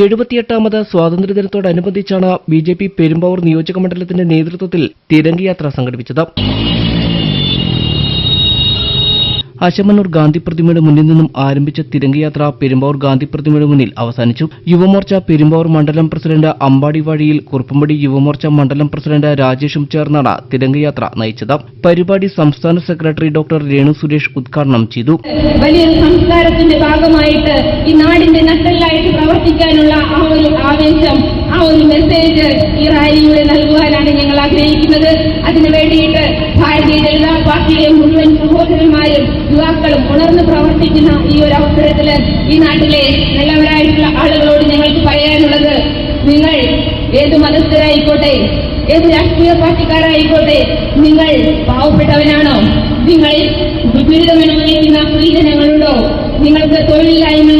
എഴുപത്തിയെട്ടാമത് സ്വാതന്ത്ര്യദിനത്തോടനുബന്ധിച്ചാണ് B J P Perumbavoor നിയോജക മണ്ഡലത്തിന്റെ നേതൃത്വത്തിൽ തിരങ്കയാത്ര സംഘടിപ്പിച്ചത്. അശമന്നൂർ ഗാന്ധി പ്രതിമയുടെ മുന്നിൽ നിന്നും ആരംഭിച്ച തിരങ്കയാത്ര പെരുമ്പാവൂർ ഗാന്ധി പ്രതിമയുടെ മുന്നിൽ അവസാനിച്ചു. യുവമോർച്ച പെരുമ്പാവൂർ മണ്ഡലം പ്രസിഡന്റ് അമ്പാടിവാഴിയിൽ കുറുപ്പമ്പടി യുവമോർച്ച മണ്ഡലം പ്രസിഡന്റ് രാജേഷും ചേർന്നാണ് തിരങ്കയാത്ര നയിച്ചത്. പരിപാടി സംസ്ഥാന സെക്രട്ടറി ഡോക്ടർ രേണു സുരേഷ് ഉദ്ഘാടനം ചെയ്തു. വലിയൊരു സംസ്കാരത്തിന്റെ ഭാഗമായിട്ട് ഈ നാടിന്റെ പ്രവർത്തിക്കാനുള്ള ആ ഒരു ആവേശം ആ ഒരു മെസ്സേജ് ഈ റാലിയിലൂടെ നൽകുവാനാണ് ഞങ്ങൾ ആഗ്രഹിക്കുന്നത്. അതിനു വേണ്ടിയിട്ട് ഭാരതീയ ജനതാ പാർട്ടിയിലെ മുഴുവൻ സഹോദരന്മാരും യുവാക്കളും ഉണർന്ന് പ്രവർത്തിക്കുന്ന ഈ ഒരു അവസരത്തിൽ ഈ നാട്ടിലെ നല്ലവരായിട്ടുള്ള ആളുകളോട് ഞങ്ങൾക്ക് പറയാനുള്ളത് നിങ്ങൾ ഏത് മതസ്ഥരായിക്കോട്ടെ ഏത് രാഷ്ട്രീയ പാർട്ടിക്കാരായിക്കോട്ടെ നിങ്ങൾ പാവപ്പെട്ടവനാണോ? നിങ്ങൾ ദുരിതമനുഭവിക്കുന്ന സ്ത്രീജനങ്ങളുണ്ടോ നിങ്ങൾക്ക് തൊഴിലില്ലായ്മ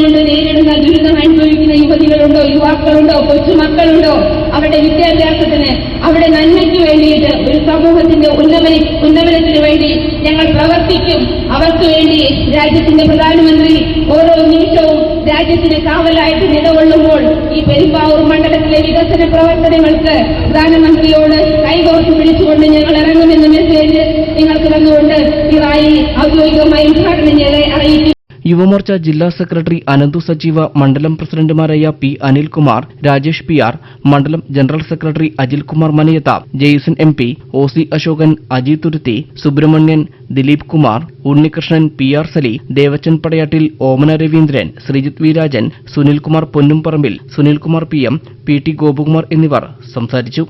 ദുരിതം അനുഭവിക്കുന്ന യുവതികളുണ്ടോ യുവാക്കളുണ്ടോ കൊച്ചുമക്കളുണ്ടോ? അവരുടെ വിദ്യാഭ്യാസത്തിന് അവരുടെ നന്മയ്ക്ക് വേണ്ടിയിട്ട് ഒരു സമൂഹത്തിന്റെ ഉന്നമന ഉന്നമനത്തിന് വേണ്ടി ഞങ്ങൾ പ്രവർത്തിക്കും. അവർക്ക് വേണ്ടി രാജ്യത്തിന്റെ പ്രധാനമന്ത്രി ഓരോ നിമിഷവും രാജ്യത്തിന് കാവലായിട്ട് നിലകൊള്ളുമ്പോൾ ഈ പെരുമ്പാവൂർ മണ്ഡലത്തിലെ വികസന പ്രവർത്തനങ്ങൾക്ക് പ്രധാനമന്ത്രിയോട് കൈകോർത്ത് പിടിച്ചുകൊണ്ട് ഞങ്ങൾ ഇറങ്ങുമെന്ന മെസ്സേജ് നിങ്ങൾക്ക് തന്നുകൊണ്ട് ഈ റായി ഔദ്യോഗികമായി ഉദ്ഘാടനം ചെയ്ത് അറിയിക്കും യുവമോർച്ച ജില്ലാ സെക്രട്ടറി അനന്തു സജീവ മണ്ഡലം പ്രസിഡന്റുമാരായ P Anilkumar Rajesh P R മണ്ഡലം general secretary Ajilkumar Maniyatha Jaison M P O C Ashokan Ajith Thuruthi Subrahmanyan Dileep Kumar Unnikrishnan P R Sali Devachan Padayattil Omana Raveendran Sreejith V Rajan Sunilkumar Ponnumparambil Sunilkumar P M P T Gopakumar എന്നിവർ സംസാരിച്ചു.